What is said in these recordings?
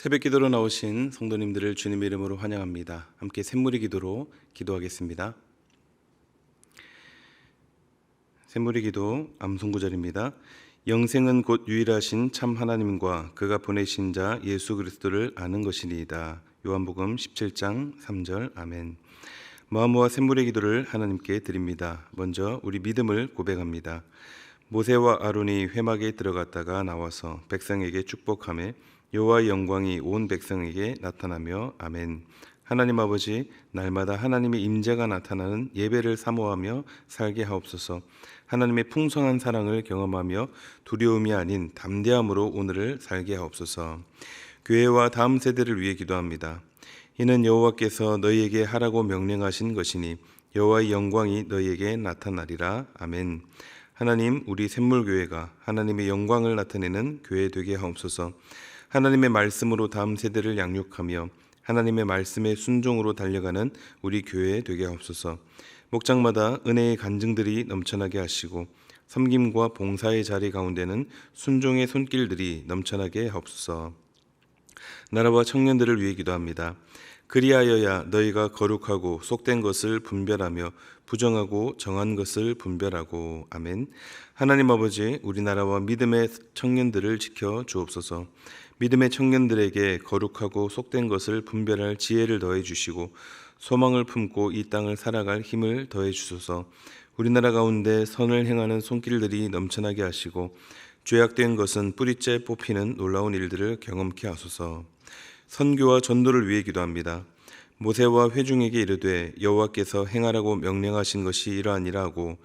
새벽 기도로 나오신 성도님들을 주님의 이름으로 환영합니다. 함께 샘물의 기도로 기도하겠습니다. 샘물의 기도 암송구절입니다. 영생은 곧 유일하신 참 하나님과 그가 보내신 자 예수 그리스도를 아는 것이니이다. 요한복음 17장 3절 아멘. 마음과 샘물의 기도를 하나님께 드립니다. 먼저 우리 믿음을 고백합니다. 모세와 아론이 회막에 들어갔다가 나와서 백성에게 축복함에 여호와의 영광이 온 백성에게 나타나며 아멘. 하나님 아버지 날마다 하나님의 임재가 나타나는 예배를 사모하며 살게 하옵소서. 하나님의 풍성한 사랑을 경험하며 두려움이 아닌 담대함으로 오늘을 살게 하옵소서. 교회와 다음 세대를 위해 기도합니다. 이는 여호와께서 너희에게 하라고 명령하신 것이니 여호와의 영광이 너희에게 나타나리라. 아멘. 하나님 우리 샘물교회가 하나님의 영광을 나타내는 교회 되게 하옵소서. 하나님의 말씀으로 다음 세대를 양육하며 하나님의 말씀에 순종으로 달려가는 우리 교회 되게 하옵소서. 목장마다 은혜의 간증들이 넘쳐나게 하시고 섬김과 봉사의 자리 가운데는 순종의 손길들이 넘쳐나게 하옵소서. 나라와 청년들을 위해 기도합니다. 그리하여야 너희가 거룩하고 속된 것을 분별하며 부정하고 정한 것을 분별하고 아멘. 하나님 아버지 우리나라와 믿음의 청년들을 지켜 주옵소서. 믿음의 청년들에게 거룩하고 속된 것을 분별할 지혜를 더해 주시고 소망을 품고 이 땅을 살아갈 힘을 더해 주소서. 우리나라 가운데 선을 행하는 손길들이 넘쳐나게 하시고 죄악된 것은 뿌리째 뽑히는 놀라운 일들을 경험케 하소서. 선교와 전도를 위해 기도합니다. 모세와 회중에게 이르되 여호와께서 행하라고 명령하신 것이 이러하니라 하고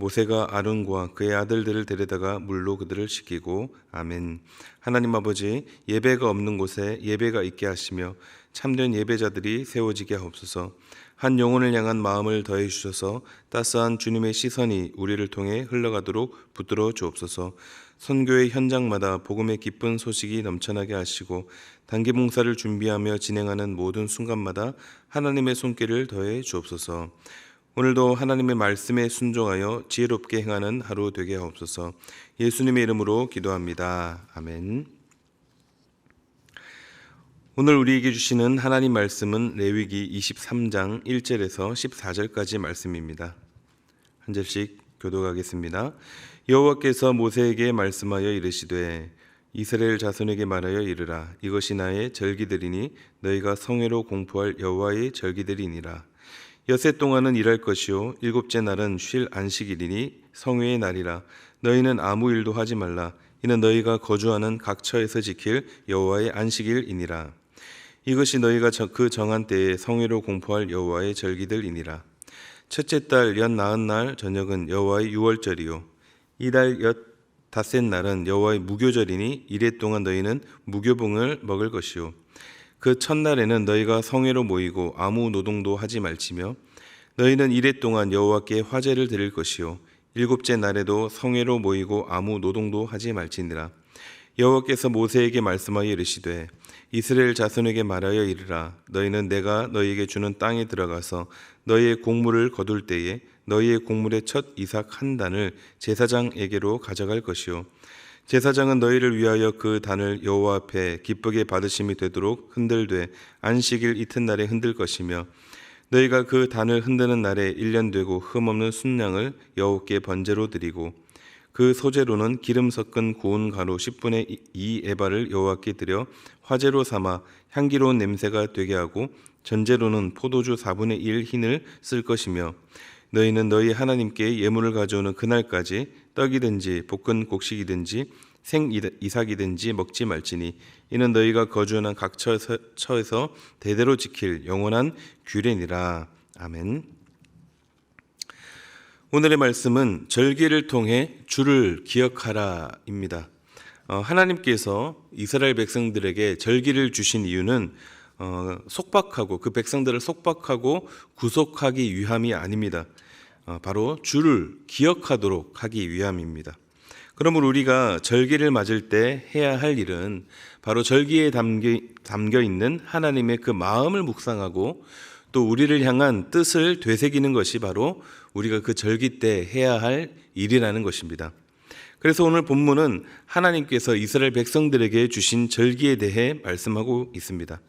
모세가 아론과 그의 아들들을 데려다가 물로 그들을 씻기고 아멘. 하나님 아버지 예배가 없는 곳에 예배가 있게 하시며 참된 예배자들이 세워지게 하옵소서. 한 영혼을 향한 마음을 더해 주셔서 따스한 주님의 시선이 우리를 통해 흘러가도록 붙들어 주옵소서. 선교의 현장마다 복음의 기쁜 소식이 넘쳐나게 하시고 단기 봉사를 준비하며 진행하는 모든 순간마다 하나님의 손길을 더해 주옵소서. 오늘도 하나님의 말씀에 순종하여 지혜롭게 행하는 하루 되게 하옵소서. 예수님의 이름으로 기도합니다. 아멘. 오늘 우리에게 주시는 하나님 말씀은 레위기 23장 1절에서 14절까지 말씀입니다. 한 절씩 교독하겠습니다. 여호와께서 모세에게 말씀하여 이르시되 이스라엘 자손에게 말하여 이르라 이것이 나의 절기들이니 너희가 성회로 공포할 여호와의 절기들이니라 여세 동안은 일할 것이요. 일곱째 날은 쉴 안식일이니 성회의 날이라. 너희는 아무 일도 하지 말라. 이는 너희가 거주하는 각 처에서 지킬 여호와의 안식일이니라. 이것이 너희가 그 정한 때에 성회로 공포할 여호와의 절기들이니라. 첫째 달 연 나흔 날 저녁은 여호와의 유월절이요. 이달 엿 닷새 날은 여호와의 무교절이니 이래 동안 너희는 무교봉을 먹을 것이요 그 첫날에는 너희가 성회로 모이고 아무 노동도 하지 말지며 너희는 이래 동안 여호와께 화제를 드릴 것이요 일곱째 날에도 성회로 모이고 아무 노동도 하지 말지니라. 여호와께서 모세에게 말씀하여 이르시되 이스라엘 자손에게 말하여 이르라. 너희는 내가 너희에게 주는 땅에 들어가서 너희의 곡물을 거둘 때에 너희의 곡물의 첫 이삭 한 단을 제사장에게로 가져갈 것이요 제사장은 너희를 위하여 그 단을 여호와 앞에 기쁘게 받으심이 되도록 흔들되 안식일 이튿날에 흔들 것이며 너희가 그 단을 흔드는 날에 일년 되고 흠없는 순양을 여호와께 번제로 드리고 그 소재로는 기름 섞은 고운 가루 10분의 2 에바를 여호와께 드려 화제로 삼아 향기로운 냄새가 되게 하고 전제로는 포도주 4분의 1 흰을 쓸 것이며 너희는 너희 하나님께 예물을 가져오는 그날까지 떡이든지 볶은 곡식이든지 생 이삭이든지 먹지 말지니 이는 너희가 거주하는 각 처에서, 대대로 지킬 영원한 규례니라 아멘. 오늘의 말씀은 절기를 통해 주를 기억하라입니다. 어, 하나님께서 이스라엘 백성들에게 절기를 주신 이유는 어, 속박하고 그 백성들을 속박하고 구속하기 위함이 아닙니다. 어, 바로 주를 기억하도록 하기 위함입니다. 그러므로 우리가 절기를 맞을 때 해야 할 일은 바로 절기에 담겨, 있는 하나님의 그 마음을 묵상하고 또 우리를 향한 뜻을 되새기는 것이 바로 우리가 그 절기 때 해야 할 일이라는 것입니다. 그래서 오늘 본문은 하나님께서 이스라엘 백성들에게 주신 절기에 대해 말씀하고 있습니다.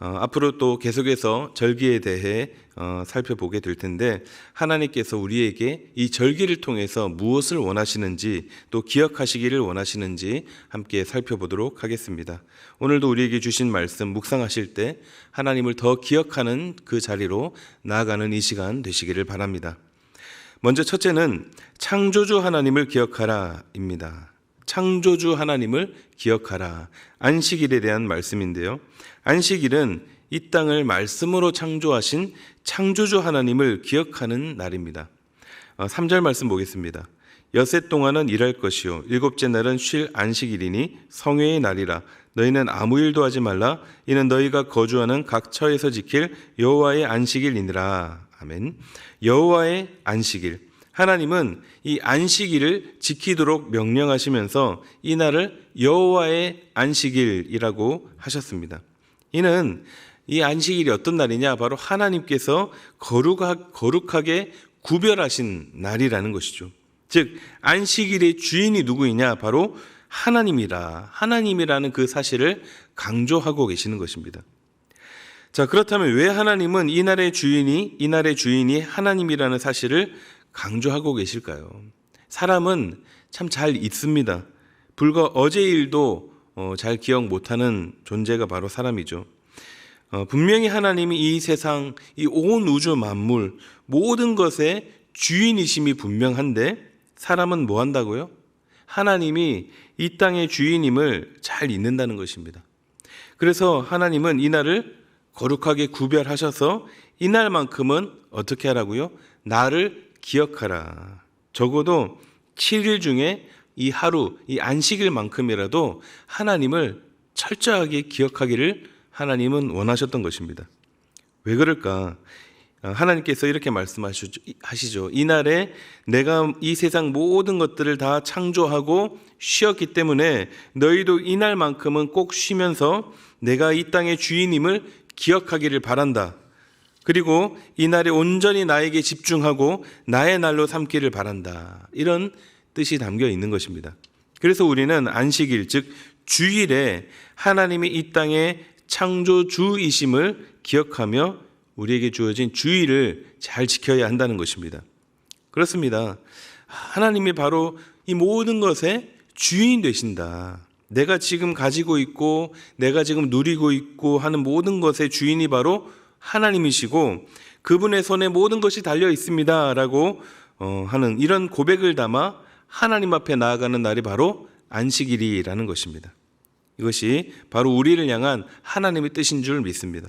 어, 앞으로 또 계속해서 절기에 대해 어, 살펴보게 될 텐데 하나님께서 우리에게 이 절기를 통해서 무엇을 원하시는지 또 기억하시기를 원하시는지 함께 살펴보도록 하겠습니다. 오늘도 우리에게 주신 말씀 묵상하실 때 하나님을 더 기억하는 그 자리로 나아가는 이 시간 되시기를 바랍니다. 먼저 첫째는 창조주 하나님을 기억하라입니다. 창조주 하나님을 기억하라. 안식일에 대한 말씀인데요. 안식일은 이 땅을 말씀으로 창조하신 창조주 하나님을 기억하는 날입니다. 3절 말씀 보겠습니다. 여세 동안은 일할 것이요 일곱째 날은 쉴 안식일이니 성회의 날이라 너희는 아무 일도 하지 말라 이는 너희가 거주하는 각 처에서 지킬 여호와의 안식일이니라 아멘 여호와의 안식일 하나님은 이 안식일을 지키도록 명령하시면서 이 날을 여호와의 안식일이라고 하셨습니다. 이는 이 안식일이 어떤 날이냐? 바로 하나님께서 거룩하, 거룩하 게 구별하신 날이라는 것이죠. 즉, 안식일의 주인이 누구이냐? 바로 하나님이라. 하나님이라는 그 사실을 강조하고 계시는 것입니다. 자, 그렇다면 왜 하나님은 이 날의 주인이, 이 날의 주인이 하나님이라는 사실을 강조하고 계실까요? 사람은 참잘 잊습니다. 불과 어제 일도 어, 잘 기억 못하는 존재가 바로 사람이죠. 어, 분명히 하나님이 이 세상, 이 온 우주 만물, 모든 것의 주인이심이 분명한데 사람은 뭐 한다고요? 하나님이 이 땅의 주인임을 잘 잊는다는 것입니다. 그래서 하나님은 이 날을 거룩하게 구별하셔서 이날만큼은 어떻게 하라고요? 나를 기억하라. 적어도 7일 중에 이 하루, 이 안식일만큼이라도 하나님을 철저하게 기억하기를 하나님은 원하셨던 것입니다. 왜 그럴까? 하나님께서 이렇게 말씀하시죠. 이날에 내가 이 세상 모든 것들을 다 창조하고 쉬었기 때문에 너희도 이날만큼은 꼭 쉬면서 내가 이 땅의 주인임을 기억하기를 바란다. 그리고 이날에 온전히 나에게 집중하고 나의 날로 삼기를 바란다. 이런 뜻이 담겨 있는 것입니다. 그래서 우리는 안식일, 즉, 주일에 하나님이 이 땅의 창조주이심을 기억하며 우리에게 주어진 주일을 잘 지켜야 한다는 것입니다. 그렇습니다. 하나님이 바로 이 모든 것의 주인 되신다. 내가 지금 가지고 있고 내가 지금 누리고 있고 하는 모든 것의 주인이 바로 하나님이시고 그분의 손에 모든 것이 달려 있습니다 라고 어, 하는 이런 고백을 담아 하나님 앞에 나아가는 날이 바로 안식일이라는 것입니다. 이것이 바로 우리를 향한 하나님의 뜻인 줄 믿습니다.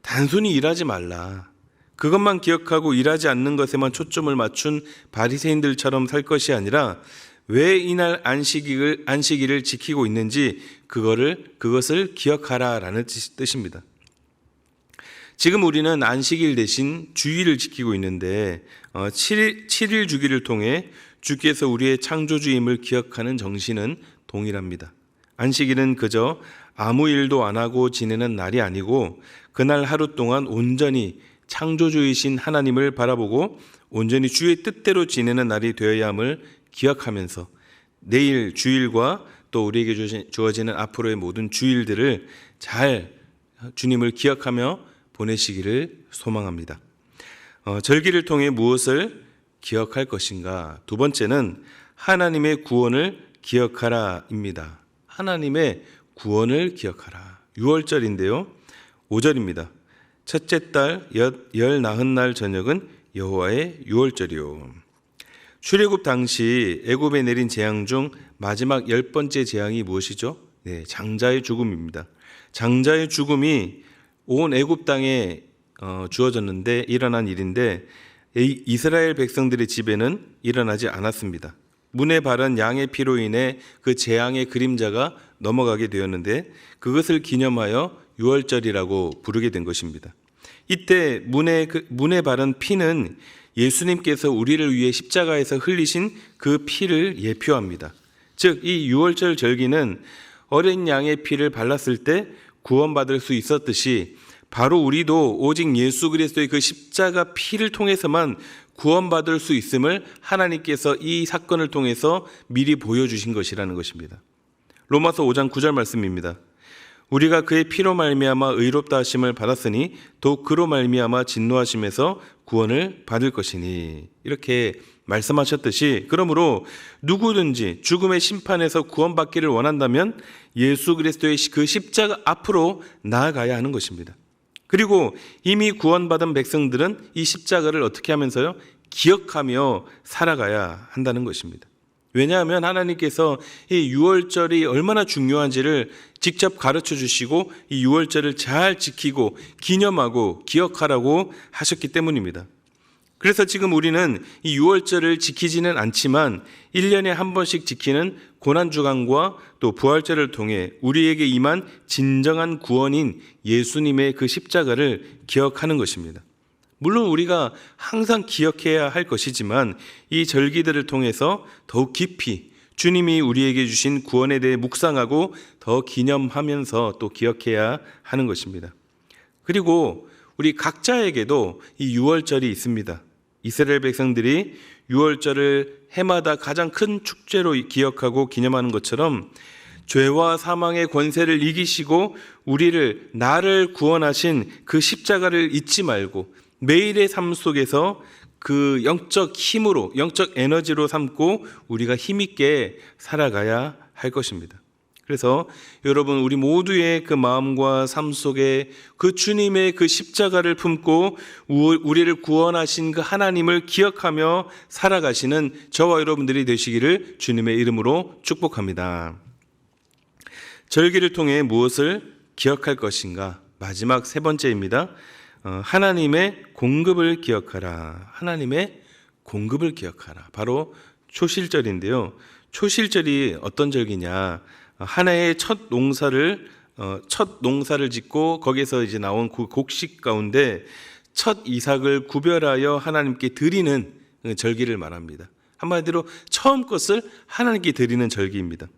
단순히 일하지 말라. 그것만 기억하고 일하지 않는 것에만 초점을 맞춘 바리새인들처럼 살 것이 아니라 왜 이날 안식일을 안식일을 지키고 있는지 그거를 그것을 기억하라라는 뜻입니다. 지금 우리는 안식일 대신 주일을 지키고 있는데 7일, 어, 7일 주기를 통해 주께서 우리의 창조주임을 기억하는 정신은 동일합니다. 안식일은 그저 아무 일도 안 하고 지내는 날이 아니고 그날 하루 동안 온전히 창조주이신 하나님을 바라보고 온전히 주의 뜻대로 지내는 날이 되어야 함을 기억하면서 내일 주일과 또 우리에게 주어지는 앞으로의 모든 주일들을 잘 주님을 기억하며 보내시기를 소망합니다. 어, 절기를 통해 무엇을 기억할 것인가? 두 번째는 하나님의 구원을 기억하라입니다. 하나님의 구원을 기억하라. 6월절인데요. 5절입니다. 첫째 달 열 나흔 날 저녁은 여호와의 6월절이요. 출애굽 당시 애굽에 내린 재앙 중 마지막 열 번째 재앙이 무엇이죠? 네, 장자의 죽음입니다. 장자의 죽음이 온 애굽 땅에 어, 주어졌는데 일어난 일인데 이스라엘 백성들의 집에는 일어나지 않았습니다. 문에 바른 양의 피로 인해 그 재앙의 그림자가 넘어가게 되었는데 그것을 기념하여 유월절이라고 부르게 된 것입니다. 이때 문에 그 문에 바른 피는 예수님께서 우리를 위해 십자가에서 흘리신 그 피를 예표합니다. 즉 이 유월절 절기는 어린 양의 피를 발랐을 때 구원받을 수 있었듯이 바로 우리도 오직 예수 그리스도의 그 십자가 피를 통해서만 구원받을 수 있음을 하나님께서 이 사건을 통해서 미리 보여주신 것이라는 것입니다. 로마서 5장 9절 말씀입니다. 우리가 그의 피로 말미암아 의롭다 하심을 받았으니 또 그로 말미암아 진노하심에서 구원을 받을 것이니 이렇게 말씀하셨듯이 그러므로 누구든지 죽음의 심판에서 구원받기를 원한다면 예수 그리스도의 그 십자가 앞으로 나아가야 하는 것입니다. 그리고 이미 구원받은 백성들은 이 십자가를 어떻게 하면서요? 기억하며 살아가야 한다는 것입니다. 왜냐하면 하나님께서 이 유월절이 얼마나 중요한지를 직접 가르쳐 주시고 이 유월절을 잘 지키고 기념하고 기억하라고 하셨기 때문입니다. 그래서 지금 우리는 이 유월절을 지키지는 않지만 1년에 한 번씩 지키는 고난 주간과 또 부활절을 통해 우리에게 임한 진정한 구원인 예수님의 그 십자가를 기억하는 것입니다. 물론 우리가 항상 기억해야 할 것이지만 이 절기들을 통해서 더욱 깊이 주님이 우리에게 주신 구원에 대해 묵상하고 더 기념하면서 또 기억해야 하는 것입니다. 그리고 우리 각자에게도 이 유월절이 있습니다. 이스라엘 백성들이 유월절을 해마다 가장 큰 축제로 기억하고 기념하는 것처럼 죄와 사망의 권세를 이기시고 우리를 나를 구원하신 그 십자가를 잊지 말고 매일의 삶 속에서 그 영적 힘으로 영적 에너지로 삼고 우리가 힘 있게 살아가야 할 것입니다. 그래서 여러분 우리 모두의 그 마음과 삶 속에 그 주님의 그 십자가를 품고 우리를 구원하신 그 하나님을 기억하며 살아가시는 저와 여러분들이 되시기를 주님의 이름으로 축복합니다. 절기를 통해 무엇을 기억할 것인가? 마지막 세 번째입니다. 어, 하나님의 공급을 기억하라. 하나님의 공급을 기억하라. 바로 초실절인데요. 초실절이 어떤 절기냐? 한 해의 첫 농사를 어, 첫 농사를 짓고 거기서 이제 나온 그 곡식 가운데 첫 이삭을 구별하여 하나님께 드리는 절기를 말합니다. 한마디로 처음 것을 하나님께 드리는 절기입니다.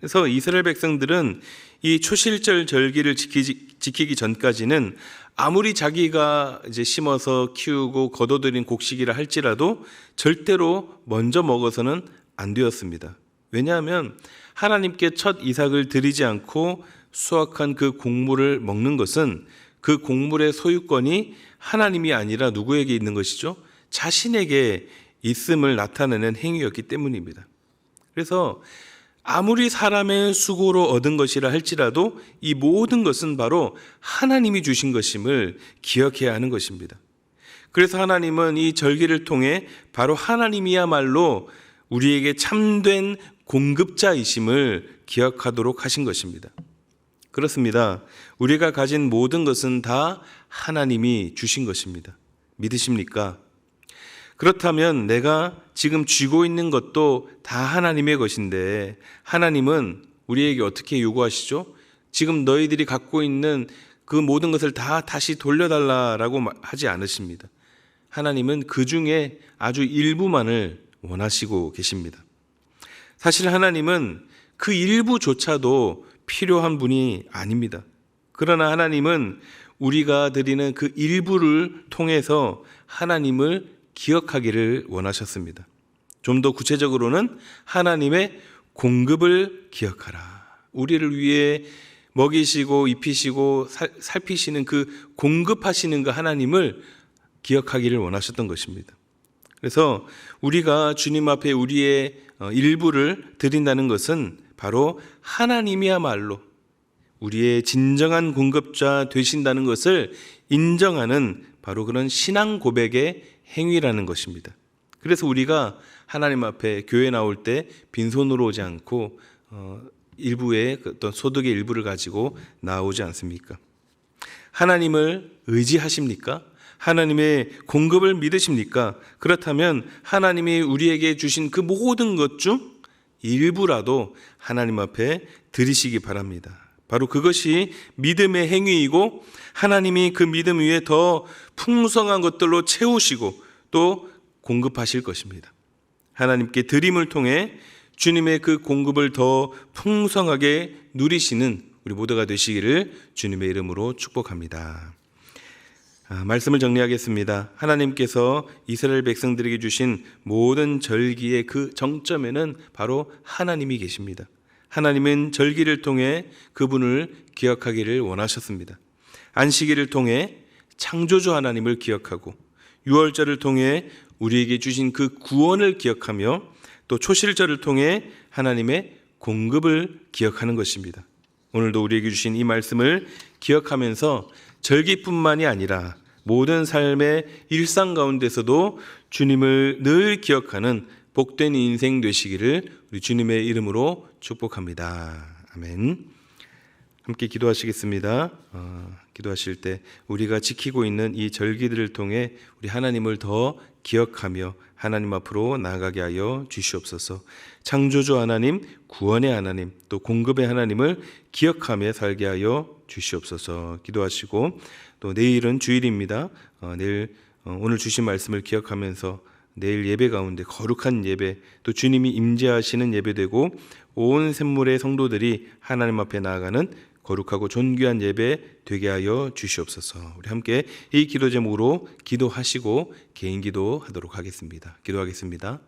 그래서 이스라엘 백성들은 이 초실절 절기를 지키지, 지키기 전까지는 아무리 자기가 이제 심어서 키우고 거둬들인 곡식이라 할지라도 절대로 먼저 먹어서는 안 되었습니다. 왜냐하면 하나님께 첫 이삭을 드리지 않고 수확한 그 곡물을 먹는 것은 그 곡물의 소유권이 하나님이 아니라 누구에게 있는 것이죠? 자신에게 있음을 나타내는 행위였기 때문입니다. 그래서 아무리 사람의 수고로 얻은 것이라 할지라도 이 모든 것은 바로 하나님이 주신 것임을 기억해야 하는 것입니다. 그래서 하나님은 이 절기를 통해 바로 하나님이야말로 우리에게 참된 공급자이심을 기억하도록 하신 것입니다. 그렇습니다. 우리가 가진 모든 것은 다 하나님이 주신 것입니다. 믿으십니까? 그렇다면 내가 지금 쥐고 있는 것도 다 하나님의 것인데 하나님은 우리에게 어떻게 요구하시죠? 지금 너희들이 갖고 있는 그 모든 것을 다 다시 돌려달라라고 하지 않으십니다. 하나님은 그 중에 아주 일부만을 원하시고 계십니다. 사실 하나님은 그 일부조차도 필요한 분이 아닙니다. 그러나 하나님은 우리가 드리는 그 일부를 통해서 하나님을 기억하기를 원하셨습니다. 좀 더 구체적으로는 하나님의 공급을 기억하라. 우리를 위해 먹이시고 입히시고 살, 살피시는 그 공급하시는 그 하나님을 기억하기를 원하셨던 것입니다. 그래서 우리가 주님 앞에 우리의 어, 일부를 드린다는 것은 바로 하나님이야말로 우리의 진정한 공급자 되신다는 것을 인정하는 바로 그런 신앙 고백의 행위라는 것입니다. 그래서 우리가 하나님 앞에 교회 나올 때 빈손으로 오지 않고 어, 일부의 그 어떤 소득의 일부를 가지고 나오지 않습니까? 하나님을 의지하십니까? 하나님의 공급을 믿으십니까? 그렇다면 하나님이 우리에게 주신 그 모든 것 중 일부라도 하나님 앞에 드리시기 바랍니다. 바로 그것이 믿음의 행위이고 하나님이 그 믿음 위에 더 풍성한 것들로 채우시고 또 공급하실 것입니다. 하나님께 드림을 통해 주님의 그 공급을 더 풍성하게 누리시는 우리 모두가 되시기를 주님의 이름으로 축복합니다. 아, 말씀을 정리하겠습니다. 하나님께서 이스라엘 백성들에게 주신 모든 절기의 그 정점에는 바로 하나님이 계십니다. 하나님은 절기를 통해 그분을 기억하기를 원하셨습니다. 안식일을 통해 창조주 하나님을 기억하고 유월절을 통해 우리에게 주신 그 구원을 기억하며 또 초실절을 통해 하나님의 공급을 기억하는 것입니다. 오늘도 우리에게 주신 이 말씀을 기억하면서 절기뿐만이 아니라 모든 삶의 일상 가운데서도 주님을 늘 기억하는 복된 인생 되시기를 우리 주님의 이름으로 축복합니다. 아멘. 함께 기도하시겠습니다. 어, 기도하실 때 우리가 지키고 있는 이 절기들을 통해 우리 하나님을 더 기억하며 하나님 앞으로 나아가게 하여 주시옵소서. 창조주 하나님, 구원의 하나님, 또 공급의 하나님을 기억하며 살게 하여 주시옵소서. 기도하시고 또 내일은 주일입니다. 어, 내일 어, 오늘 주신 말씀을 기억하면서 내일 예배 가운데 거룩한 예배 또 주님이 임재하시는 예배되고 온 샘물의 성도들이 하나님 앞에 나아가는 거룩하고 존귀한 예배 되게 하여 주시옵소서. 우리 함께 이 기도 제목으로 기도하시고 개인 기도하도록 하겠습니다. 기도하겠습니다.